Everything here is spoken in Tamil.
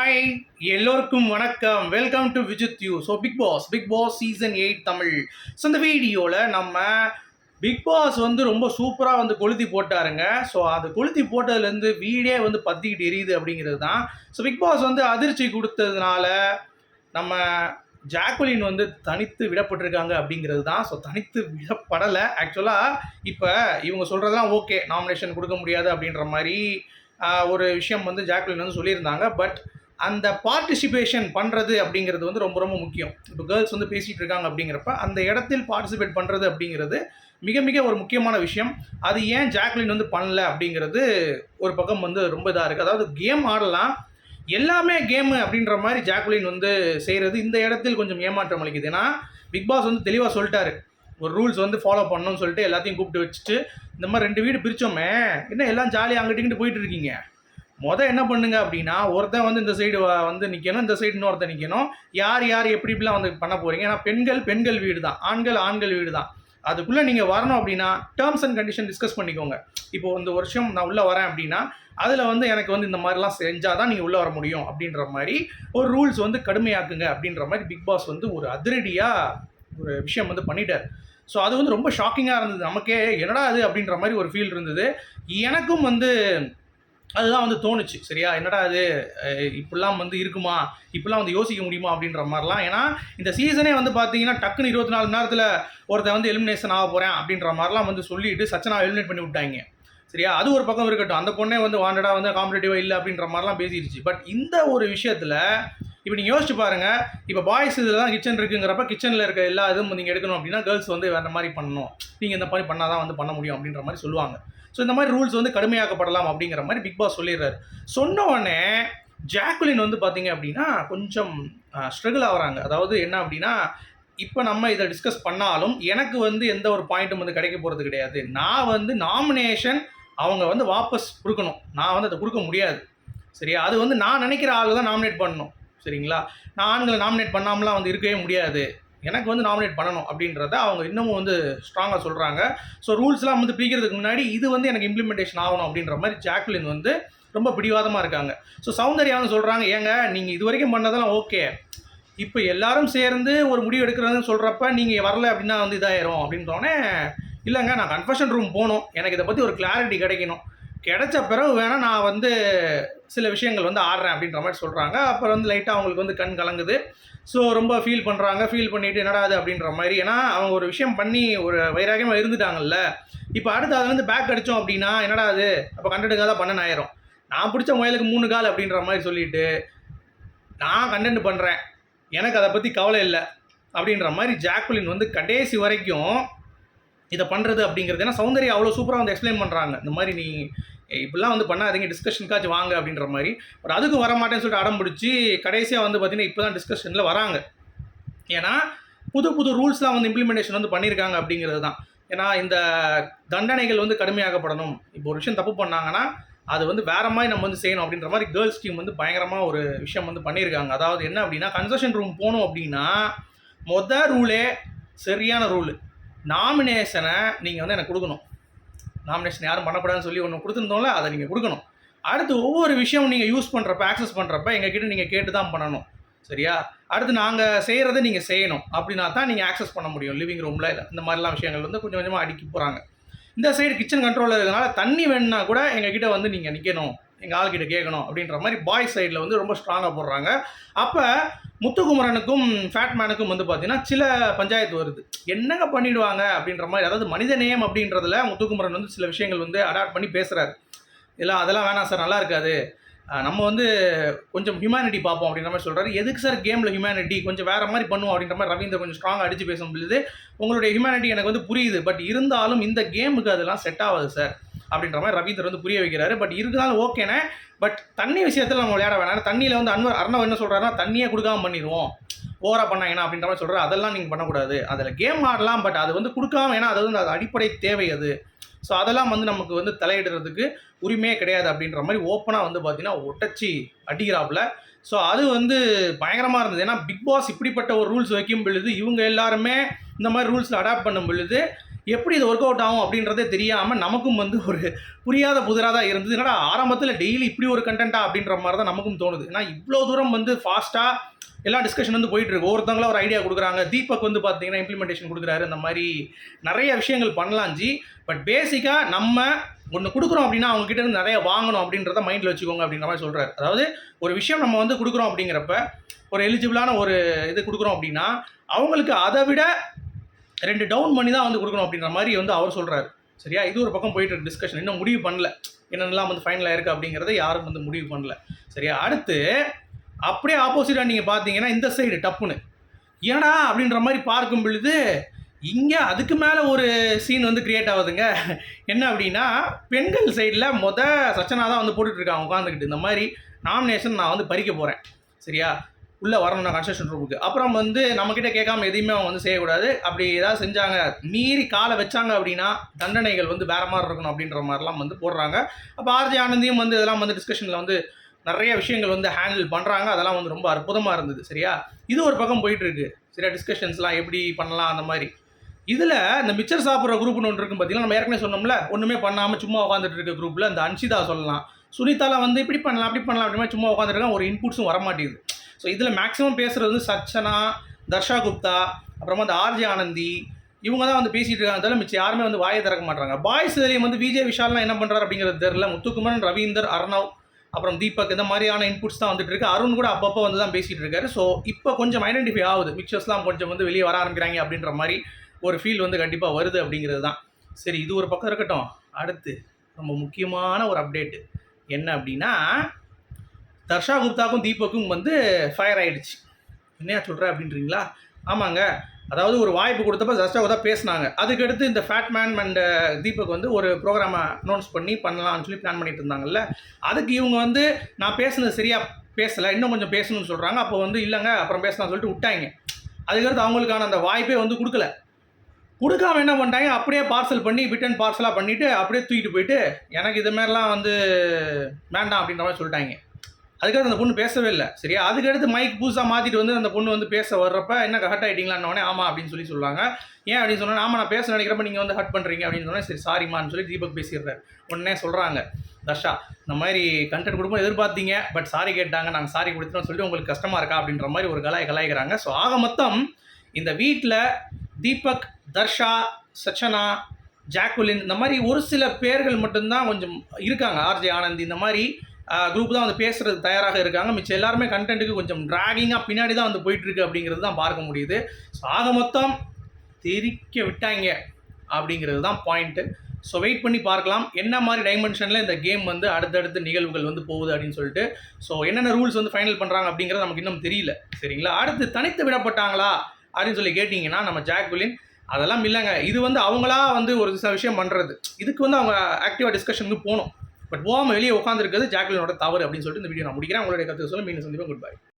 ஹாய் எல்லோருக்கும் வணக்கம். Welcome to Vijith you so Bigg Boss Bigg Boss season eight Tamil. So இந்த வீடியோவில் நம்ம பிக் பாஸ் வந்து ரொம்ப சூப்பராக வந்து கொளுத்தி போட்டாருங்க. ஸோ அது கொளுத்தி போட்டதுலேருந்து வீடே வந்து பற்றிக்கிட்டு எரியுது அப்படிங்கிறது தான். ஸோ பிக் பாஸ் வந்து அதிர்ச்சி கொடுத்ததுனால நம்ம ஜாக்குலின் வந்து தனித்து விடப்பட்டிருக்காங்க அப்படிங்கிறது தான். ஸோ தனித்து விடப்படலை. ஆக்சுவலாக இப்போ இவங்க சொல்கிறதெல்லாம் ஓகே நாமினேஷன் கொடுக்க முடியாது அப்படின்ற மாதிரி ஒரு விஷயம் வந்து ஜாக்குலின் வந்து சொல்லியிருந்தாங்க. பட் அந்த பார்ட்டிசிபேஷன் பண்ணுறது அப்படிங்கிறது வந்து ரொம்ப ரொம்ப முக்கியம். இப்போ கேர்ள்ஸ் வந்து பேசிகிட்டு இருக்காங்க அப்படிங்கிறப்ப அந்த இடத்தில் பார்ட்டிசிபேட் பண்ணுறது அப்படிங்கிறது மிக மிக ஒரு முக்கியமான விஷயம். அது ஏன் ஜாக்லின் வந்து பண்ணல அப்படிங்கிறது ஒரு பக்கம் வந்து ரொம்ப இதாக இருக்குது அதாவது கேம் ஆடலாம். எல்லாமே கேமு அப்படின்ற மாதிரி ஜாக்லின் வந்து செய்கிறது இந்த இடத்தில் கொஞ்சம் ஏமாற்றம் அளிக்குது. ஏன்னா பிக் பாஸ் வந்து தெளிவாக சொல்லிட்டாரு. ஒரு ரூல்ஸ் வந்து ஃபாலோ பண்ணணும்னு சொல்லிட்டு எல்லாத்தையும் கூப்பிட்டு வச்சுட்டு இந்த மாதிரி ரெண்டு வீடு பிரித்தோமே என்ன எல்லாம் ஜாலியாக அங்கிட்டு இங்கிட்டு போயிட்டு இருக்கீங்க? மொதல் என்ன பண்ணுங்க அப்படின்னா ஒருத்தன் வந்து இந்த சைடு வந்து நிற்கணும் இந்த சைடு இன்னொருத்தன் நிற்கணும் யார் யார் எப்படி இப்படிலாம் வந்து பண்ண போகிறீங்க ஏன்னா பெண்கள் பெண்கள் வீடு தான் ஆண்கள் ஆண்கள் வீடு தான் அதுக்குள்ளே நீங்கள் வரணும் அப்படின்னா டேர்ம்ஸ் அண்ட் கண்டிஷன் டிஸ்கஸ் பண்ணிக்கோங்க. இப்போ இந்த வருஷம் நான் உள்ளே வரேன் அப்படின்னா அதில் வந்து எனக்கு வந்து இந்த மாதிரிலாம் செஞ்சால் தான் நீங்கள் உள்ளே வர முடியும் அப்படின்ற மாதிரி ஒரு ரூல்ஸ் வந்து கடுமையாக்குங்க அப்படின்ற மாதிரி பிக் பாஸ் வந்து ஒரு அதிரடியாக ஒரு விஷயம் வந்து பண்ணிட்டார். ஸோ அது வந்து ரொம்ப ஷாக்கிங்காக இருந்தது. நமக்கே என்னடா அது அப்படின்ற மாதிரி ஒரு ஃபீல் இருந்தது. எனக்கும் வந்து அதுதான் வந்து தோணுச்சு. சரியா? என்னடா அது இப்படிலாம் வந்து இருக்குமா? இப்படிலாம் வந்து யோசிக்க முடியுமா? அப்படின்ற மாதிரிலாம். ஏன்னா இந்த சீசனே வந்து பார்த்தீங்கன்னா டக்குன்னு இருபத்தி நாலு மணி நேரத்தில் ஒருத்தன் வந்து எலிமினேஷன் ஆக போகிறேன் அப்படின்ற மாதிரிலாம் வந்து சொல்லிட்டு சச்சனா எலிமினேட் பண்ணி விட்டாங்க. சரியா? அது ஒரு பக்கம் இருக்கட்டும். அந்த பொண்ணே வந்து வாண்டடாக வந்து காம்படேட்டிவாக இல்லை அப்படின்ற மாதிரிலாம் பேசிடுச்சு பட் இந்த ஒரு விஷயத்தில் இப்போ நீங்கள் யோசிச்சு பாருங்கள் இப்போ பாய்ஸ் இதில் தான் கிச்சன் இருக்குங்கிறப்ப கிச்சனில் இருக்க எல்லா இதுவும் நீங்கள் எடுக்கணும் அப்படின்னா கேர்ள்ஸ் வந்து வேறு மாதிரி பண்ணணும். நீங்கள் இந்த மாதிரி பண்ணால் தான் வந்து பண்ண முடியும் அப்படின்ற மாதிரி சொல்லுவாங்க. ஸோ இந்த மாதிரி ரூல்ஸ் வந்து கடுமையாக்கப்படலாம் அப்படிங்கிற மாதிரி பிக் பாஸ் சொல்லிடுறாரு. சொன்ன உடனே ஜாக்குலின் வந்து பார்த்தீங்க அப்படின்னா கொஞ்சம் ஸ்ட்ரகிள் ஆகுறாங்க. அதாவது என்ன அப்படின்னா இப்போ நம்ம இதை டிஸ்கஸ் பண்ணாலும் எனக்கு வந்து எந்த ஒரு பாயிண்ட்டும் வந்து கிடைக்க போகிறது கிடையாது. நான் வந்து நாமினேஷன் அவங்க வந்து வாபஸ் கொடுக்கணும். நான் வந்து அதை கொடுக்க முடியாது. சரியா? அது வந்து நான் நினைக்கிற ஆள் தான் நாமினேட் பண்ணணும். சரிங்களா? நான் ஆண்களை நாமினேட் பண்ணாமலாம் வந்து இருக்கவே முடியாது. எனக்கு வந்து நாமினேட் பண்ணணும் அப்படின்றத அவங்க இன்னமும் வந்து ஸ்ட்ராங்காக சொல்கிறாங்க ஸோ ரூல்ஸ்லாம் வந்து பிரிக்கிறதுக்கு முன்னாடி இது வந்து எனக்கு இம்ப்ளிமெண்டேஷன் ஆகணும் அப்படின்ற மாதிரி ஜாக்லின் வந்து ரொம்ப பிடிவாதமாக இருக்காங்க. ஸோ சௌந்தர்யா வந்து சொல்கிறாங்க ஏங்க நீங்கள் இது வரைக்கும் பண்ணதெல்லாம் ஓகே இப்போ எல்லாரும் சேர்ந்து ஒரு முடிவு எடுக்கிறதுன்னு சொல்கிறப்ப நீங்கள் வரல அப்படின்னா வந்து இதாயிரும் அப்படின்றோடனே இல்லைங்க நான் கன்ஃபஷன் ரூம் போகணும். எனக்கு இதை பற்றி ஒரு கிளாரிட்டி கிடைக்கணும். கிடைச்ச பிறகு வேணால் நான் வந்து சில விஷயங்கள் வந்து ஆடுறேன் அப்படின்ற மாதிரி சொல்கிறாங்க அப்புறம் வந்து லைட்டாக அவங்களுக்கு வந்து கண் கலங்குது. ஸோ ரொம்ப ஃபீல் பண்ணுறாங்க ஃபீல் பண்ணிட்டு என்னடா அது அப்படின்ற மாதிரி. ஏன்னா அவங்க ஒரு விஷயம் பண்ணி ஒரு வைராகியமாக இருந்துட்டாங்கல்ல. இப்போ அடுத்து அதுலேருந்து வந்து பேக் அடித்தோம் அப்படின்னா என்னடா அது அப்போ கண்டெடுக்காத பண்ணன் ஆயிரும். நான் பிடிச்ச முயலுக்கு மூணு கால் அப்படின்ற மாதிரி சொல்லிட்டு நான் கண்டென்ட் பண்ணுறேன் எனக்கு அதை பற்றி கவலை இல்லை. அப்படின்ற மாதிரி ஜாக்குலின் வந்து கடைசி வரைக்கும் இதை பண்ணுறது அப்படிங்கிறது. ஏன்னா சௌந்தர்யா அவ்வளோ சூப்பராக வந்து எக்ஸ்பிளைன் பண்ணுறாங்க இந்த மாதிரி நீ இப்படிலாம் வந்து பண்ணாதீங்க டிஸ்கஷனுக்காச்சும் வாங்க அப்படின்ற மாதிரி. பட் அதுக்கு வர மாட்டேன்னு சொல்லிட்டு அடம் பிடிச்சி கடைசியாக வந்து பார்த்தீங்கன்னா இப்போ தான் டிஸ்கஷனில் வராங்க. ஏன்னா புது புது ரூல்ஸ்லாம் வந்து இம்ப்ளிமெண்டேஷன் வந்து பண்ணியிருக்காங்க அப்படிங்கிறது தான். ஏன்னா இந்த தண்டனைகள் வந்து கடுமையாக்கப்படணும். இப்போ ஒரு விஷயம் தப்பு பண்ணாங்கன்னா அது வந்து வேற மாதிரி நம்ம வந்து செய்யணும் அப்படின்ற மாதிரி கேர்ள்ஸ் டீம் வந்து பயங்கரமாக ஒரு விஷயம் வந்து பண்ணியிருக்காங்க அதாவது என்ன அப்படின்னா கன்செஷன் ரூம் போகணும் அப்படின்னா மொதல் ரூலே சரியான ரூலு நாமினேஷனை நீங்கள் வந்து எனக்கு கொடுக்கணும். நாமினேஷன் யாரும் பண்ணக்கூடாதுன்னு சொல்லி ஒன்று கொடுத்துருந்தோம்ல அதை நீங்கள் கொடுக்கணும். அடுத்து ஒவ்வொரு விஷயம் நீங்கள் யூஸ் பண்ணுறப்ப ஆக்சஸ் பண்ணுறப்ப எங்ககிட்ட நீங்கள் கேட்டு தான் பண்ணணும். சரியா? அடுத்து நாங்கள் செய்கிறத நீங்கள் செய்யணும். அப்படின்னா தான் நீங்கள் ஆக்சஸ் பண்ண முடியும். லிவிங் ரூமில் இந்த மாதிரிலாம் விஷயங்கள் வந்து கொஞ்சம் கொஞ்சமாக அடுக்கி போகிறாங்க இந்த சைடு கிச்சன் கண்ட்ரோலில் இருக்கிறதுனால தண்ணி வேணும்னா கூட எங்ககிட்ட வந்து நீங்கள் நிற்கணும் எங்கள் ஆள்கிட்ட கேட்கணும் அப்படின்ற மாதிரி பாய்ஸ் சைடில் வந்து ரொம்ப ஸ்ட்ராங்காக போடுறாங்க. அப்போ முத்துக்குமரனுக்கும் ஃபேட்மேனுக்கும் வந்து பார்த்தீங்கன்னா சில பஞ்சாயத்து வருது. என்னங்க பண்ணிடுவாங்க அப்படின்ற மாதிரி அதாவது மனித நேயம் அப்படின்றதுல முத்துக்குமரன் வந்து சில விஷயங்கள் வந்து அடாப்ட் பண்ணி பேசுகிறாரு எல்லாம் அதெல்லாம் வேணாம் சார் நல்லா இருக்காது. நம்ம வந்து கொஞ்சம் ஹியூமனிட்டி பார்ப்போம் அப்படின்ற மாதிரி சொல்கிறாரு எதுக்கு சார் கேமில் ஹியூமனிட்டி கொஞ்சம் வேறு மாதிரி பண்ணுவோம் அப்படின்ற மாதிரி ரவீந்தர் கொஞ்சம் ஸ்ட்ராங்காக அடித்து பேச முடியுது. உங்களுடைய ஹியூமனிட்டி எனக்கு வந்து புரியுது. பட் இருந்தாலும் இந்த கேமுக்கு அதெல்லாம் செட் ஆகாது சார் அப்படின்ற மாதிரி ரவீந்தர் வந்து புரிய வைக்கிறாரு. பட் இருந்தாலும் ஓகேனே பட் தண்ணி விஷயத்தில் நம்ம விளையாட வேணாம். தண்ணியில் வந்து அன்வர் அர்ணவ் என்ன சொல்கிறாருன்னா தண்ணியே கொடுக்காம பண்ணிடுவோம் ஓவராக பண்ணாங்கன்னா அப்படின்ற மாதிரி சொல்கிறார் அதெல்லாம் நீங்கள் பண்ணக்கூடாது. அதில் கேம் ஆடலாம் பட் அது வந்து கொடுக்காம ஏன்னா அது வந்து அது அடிப்படை தேவை அது. ஸோ அதெல்லாம் வந்து நமக்கு வந்து தலையிடுறதுக்கு உரிமையே கிடையாது அப்படின்ற மாதிரி ஓப்பனாக வந்து பார்த்தீங்கன்னா ஒட்டச்சி அடிக்கிறாப்புல. ஸோ அது வந்து பயங்கரமாக இருந்தது. ஏன்னா பிக் பாஸ் இப்படிப்பட்ட ஒரு ரூல்ஸ் வைக்கும் பொழுது இவங்க எல்லாருமே இந்த மாதிரி ரூல்ஸில் அடாப்ட் பண்ணும் பொழுது எப்படி இது ஒர்க் அவுட் ஆகும் அப்படின்றதே தெரியாமல் நமக்கும் வந்து ஒரு புரியாத புதிராக தான் இருந்தது. என்னடா ஆரம்பத்தில் டெய்லி இப்படி ஒரு கண்டென்ட்டா அப்படின்ற மாதிரி தான் நமக்கும் தோணுது. ஏன்னா இவ்வளோ தூரம் வந்து ஃபாஸ்ட்டாக எல்லா டிஸ்கஷன் வந்து போயிட்டு இருக்கு. ஒவ்வொருத்தங்களும் ஒரு ஐடியா கொடுக்குறாங்க. தீபக் வந்து பார்த்தீங்கன்னா இம்ப்ளிமெண்டேஷன் கொடுக்குறாரு. இந்த மாதிரி நிறைய விஷயங்கள் பண்ணலாம் ஜி. பட் பேசிக்காக நம்ம ஒன்று கொடுக்குறோம் அப்படின்னா அவங்ககிட்ட இருந்து நிறைய வாங்கணும் அப்படின்றத மைண்டில் வச்சுக்கோங்க அப்படின்ற மாதிரி சொல்கிறார் அதாவது ஒரு விஷயம் நம்ம வந்து கொடுக்குறோம் அப்படிங்கிறப்ப ஒரு எலிஜிபிளான ஒரு இது கொடுக்குறோம் அப்படின்னா அவங்களுக்கு அதை விட ரெண்டு டவுன் பண்ணி தான் வந்து கொடுக்கணும் அப்படின்ற மாதிரி வந்து அவர் சொல்கிறாரு சரியா? இது ஒரு பக்கம் போயிட்டு டிஸ்கஷன் இன்னும் முடிவு பண்ணல. என்னென்னலாம் வந்து ஃபைனலாக இருக்குது அப்படிங்கிறத யாரும் வந்து முடிவு பண்ணல. சரியா? அடுத்து அப்படியே ஆப்போசிட்டாக நீங்கள் பார்த்தீங்கன்னா இந்த சைடு டப்புன்னு. ஏடா அப்படின்ற மாதிரி பார்க்கும் பொழுது இங்கே அதுக்கு மேலே ஒரு சீன் வந்து கிரியேட் ஆகுதுங்க. என்ன அப்படின்னா பெண்கள் சைடில் மொதல் சச்சனா தான் வந்து போட்டுட்ருக்காங்க உட்காந்துக்கிட்டு இந்த மாதிரி நாமினேஷன் நான் வந்து பறிக்க போகிறேன் சரியா? உள்ளே வரணும்னா கன்ஸ்ட்ரக்ஷன் ரூமுக்கு அப்புறம் வந்து நம்மக்கிட்ட கேட்காம எதையுமே அவங்க வந்து செய்யக்கூடாது. அப்படி ஏதாவது செஞ்சாங்க. மீறி காலை வச்சாங்க அப்படின்னா தண்டனைகள் வந்து வேற மாதிரி இருக்கணும் அப்படின்ற மாதிரிலாம் வந்து போடுறாங்க. அப்போ ஆர்ஜி ஆனந்தியும் வந்து இதெல்லாம் வந்து டிஸ்கஷனில் வந்து நிறைய விஷயங்கள் வந்து ஹேண்டில் பண்ணுறாங்க அதெல்லாம் வந்து ரொம்ப அற்புதமாக இருந்தது. சரியா? இது ஒரு பக்கம் போயிட்டுருக்கு சரியா டிஸ்கஷன்ஸ்லாம் எப்படி பண்ணலாம் அந்த மாதிரி. இதில் இந்த மிச்சர் சாப்பிட்ற குரூப்னு ஒன்று இருக்கும் பார்த்தீங்கன்னா நம்ம ஏற்கனவே சொன்னோம்ல. ஒன்றுமே பண்ணாமல் சும்மா உட்காந்துட்டு இருக்க குரூப்பில் இந்த அன்ஷிதா சொல்லலாம். சுனிதாலாம் வந்து இப்படி பண்ணலாம் அப்படி பண்ணலாம் அப்படின்னா சும்மா உட்காந்துருக்கான் ஒரு இன்புட்ஸும் வர மாட்டேங்குது ஸோ இதில் மேக்ஸிமம் பேசுகிறது வந்து சச்சனா தர்ஷா குப்தா அப்புறமா அந்த ஆர்ஜே ஆனந்தி இவங்க தான் வந்து பேசிகிட்டு இருக்காங்க. தவிர மிச்சம் யாருமே வந்து வாயை திறக்க மாட்டாங்க பாய்ஸ் இதுலேயும் வந்து விஜய் விஷால்லாம் என்ன பண்ணுறாரு அப்படிங்கிறது தெரியல. முத்துக்குமரன் ரவீந்தர் அர்ணவ் அப்புறம் தீபக் இந்த மாதிரியான இன்புட்ஸ் தான் வந்துட்டு இருக்கு. அருண் கூட அப்பப்போ வந்து தான் பேசிகிட்டு இருக்காரு. ஸோ இப்போ கொஞ்சம் ஐடென்டிஃபை ஆகுது. மிக்சர்ஸ்லாம் கொஞ்சம் வந்து வெளியே வர ஆரம்பிக்கிறாங்க அப்படின்ற மாதிரி ஒரு ஃபீல் வந்து கண்டிப்பாக வருது அப்படிங்கிறது தான். சரி இது ஒரு பக்கம் இருக்கட்டும். அடுத்து ரொம்ப முக்கியமான ஒரு அப்டேட்டு என்ன அப்படின்னா தர்ஷா குப்தாக்கும் தீபக்கும் வந்து ஃபயர் ஆயிடுச்சு. என்னையா சொல்கிற அப்படின்றீங்களா? ஆமாங்க. அதாவது ஒரு வாய்ப்பு கொடுத்தப்ப தர்ஷா தான் பேசினாங்க. அதுக்கடுத்து இந்த ஃபேட் மேன் அண்ட் தீபக் வந்து ஒரு ப்ரோக்ராமை அனௌன்ஸ் பண்ணி பண்ணலாம்னு சொல்லி பிளான் பண்ணிட்டு இருந்தாங்கல்ல. அதுக்கு இவங்க வந்து நான் பேசுனது சரியாக பேசலை இன்னும் கொஞ்சம் பேசணும்னு சொல்கிறாங்க அப்போ வந்து இல்லைங்க அப்புறம் பேசலாம்னு சொல்லிட்டு விட்டாங்க. அதுக்கடுத்து அவங்களுக்கான அந்த வாய்ப்பே வந்து கொடுக்கல. கொடுக்காம என்ன பண்ணிட்டாங்க? அப்படியே பார்சல் பண்ணி ரிட்டன் பார்சலாக பண்ணிவிட்டு அப்படியே தூக்கிட்டு போயிட்டு எனக்கு இது மாதிரிலாம் வந்து வேண்டாம் அப்படின்ற மாதிரி சொல்லிட்டாங்க. அதுக்கடுத்து அந்த பொண்ணு பேசவே இல்லை. சரியா? அதுக்கடுத்து மைக் புதுசாக மாற்றிட்டு வந்து அந்த பொண்ணு வந்து பேச வர்றப்ப என்ன ஹர்ட் ஆகிட்டீங்களான்னு ஆமாம் அப்படின்னு சொல்லி சொல்லுவாங்க. ஏன் அப்படின்னு சொன்னால் ஆமாம் நான் பேச நினைக்கிறப்ப நீங்கள் வந்து ஹர்ட் பண்ணுறீங்க அப்படின்னு சொன்னால் சரி சாரிம்மான்னு சொல்லி தீபக் பேசிடுறாரு. உடனே சொல்கிறாங்க தர்ஷா இந்த மாதிரி கண்டென்ட் கொடுப்போம் எதிர்பார்த்தீங்க பட் சாரி கேட்டாங்க நாங்கள் சாரி கொடுத்துட்டோம் சொல்லிட்டு உங்களுக்கு கஷ்டமாக இருக்கா? அப்படின்ற மாதிரி ஒரு கலாய் கலாய்க்கிறாங்க. ஸோ ஆக மொத்தம் இந்த வீட்டில் தீபக் தர்ஷா சச்சனா ஜாக்குலின் இந்த மாதிரி ஒரு சில பேர்கள் மட்டும்தான் கொஞ்சம் இருக்காங்க. ஆர்ஜே ஆனந்த் இந்த மாதிரி குரூப் தான் வந்து பேசுறது தயாராக இருக்காங்க. மிச்சம் எல்லாருமே கண்டென்ட்டுக்கு கொஞ்சம் ட்ராகிங்காக பின்னாடி தான் வந்து போயிட்டுருக்கு அப்படிங்கிறது தான் பார்க்க முடியுது. ஸோ ஆக மொத்தம் தெரிக்க விட்டாங்க அப்படிங்கிறது தான் பாயிண்ட்டு ஸோ வெயிட் பண்ணி பார்க்கலாம். என்ன மாதிரி டைமென்ஷனில் இந்த கேம் வந்து அடுத்தடுத்த நிகழ்வுகள் வந்து போகுது அப்படின்னு சொல்லிட்டு. ஸோ என்னென்ன ரூல்ஸ் வந்து ஃபைனல் பண்ணுறாங்க அப்படிங்கிறது நமக்கு இன்னும் தெரியல. சரிங்களா? அடுத்து தனித்து விடப்பட்டாங்களா அப்படின்னு சொல்லி கேட்டிங்கன்னா நம்ம ஜாக் ஜாக்விலின் அதெல்லாம் இல்லைங்க. இது வந்து அவங்களா வந்து ஒரு சில விஷயம் பண்ணுறது இதுக்கு வந்து அவங்க ஆக்டிவாக டிஸ்கஷனுக்கு போகணும். பட் போகாமல் வெளியே உட்காந்துருக்கிறது ஜாக்லினோட தவறு அப்படின்னு சொல்லிட்டு இந்த வீடியோ நான் முடிக்கிறேன். உங்களுடைய கருத்து சொல்ல மீண்டும் சந்திப்பேன் குட் பை